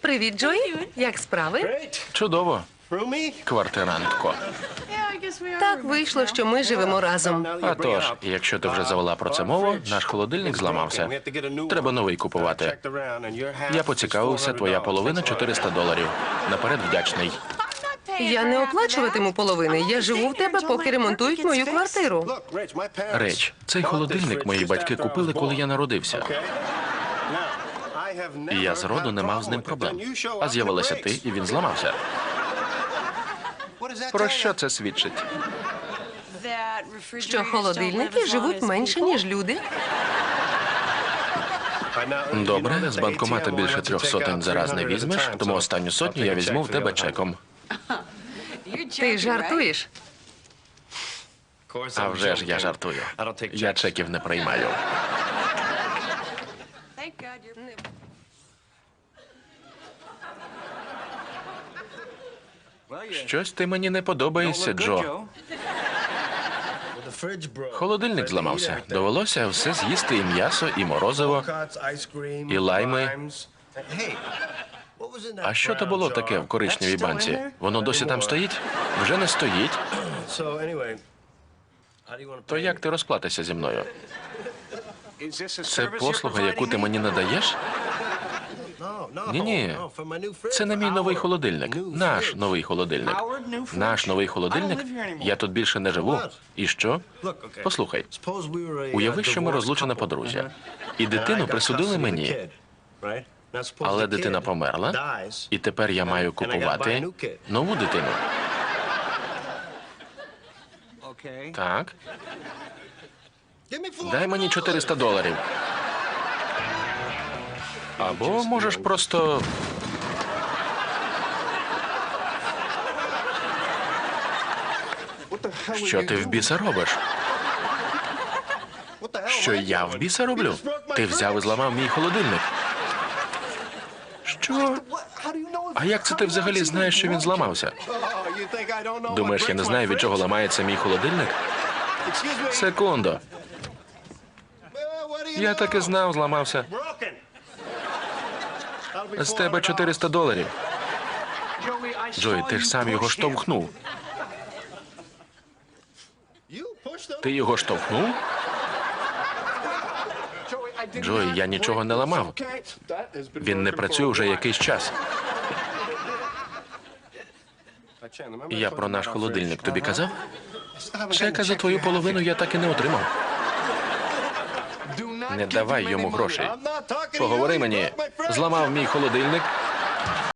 Привіт, Джої. Як справи? Чудово, квартирантко. Так вийшло, що ми живемо разом. А тож, якщо ти вже завела про це мову, наш холодильник зламався. Треба новий купувати. Я поцікавився, твоя половина 400 доларів. Наперед вдячний. Я не оплачуватиму половини. Я живу в тебе, поки ремонтують мою квартиру. Реч, цей холодильник мої батьки купили, коли я народився. І я зроду не мав з ним проблем. А з'явилася ти, і він зламався. Про що це свідчить? Що холодильники живуть менше, ніж люди. Добре, з банкомата більше трьох сотень зараз не візьмеш, тому останню сотню я візьму в тебе чеком. Ти жартуєш? А вже ж я жартую. Я чеків не приймаю. Щось ти мені не подобаєшся, Джо. Холодильник зламався. Довелося все з'їсти і м'ясо, і морозиво. і лайми. А що то було таке в коричневій банці? Воно досі там стоїть? Вже не стоїть. То як ти розплатишся зі мною? Це послуга, яку ти мені надаєш? Ні-ні, Це не мій новий холодильник. Наш новий холодильник. Наш новий холодильник. Я тут більше не живу. І що? Послухай, уяви, що ми розлучена подружжя. І дитину присудили мені, але дитина померла, і тепер я маю купувати нову дитину. Так, дай мені 400 доларів. Або можеш просто. Що ти в біса робиш? Що я в біса роблю? Ти взяв і зламав мій холодильник. Що? А як це ти взагалі знаєш, що він зламався? Думаєш, я не знаю, від чого ламається мій холодильник? Секунду. Я так і знав, зламався. З тебе 400 доларів. Джой, ти ж сам його штовхнув. Ти його штовхнув? Джой, я нічого не ламав. Він не працює вже якийсь час. Я про наш холодильник тобі казав? Чека за твою половину я так і не отримав. Не давай йому грошей. Поговори мені. Зламав мій холодильник,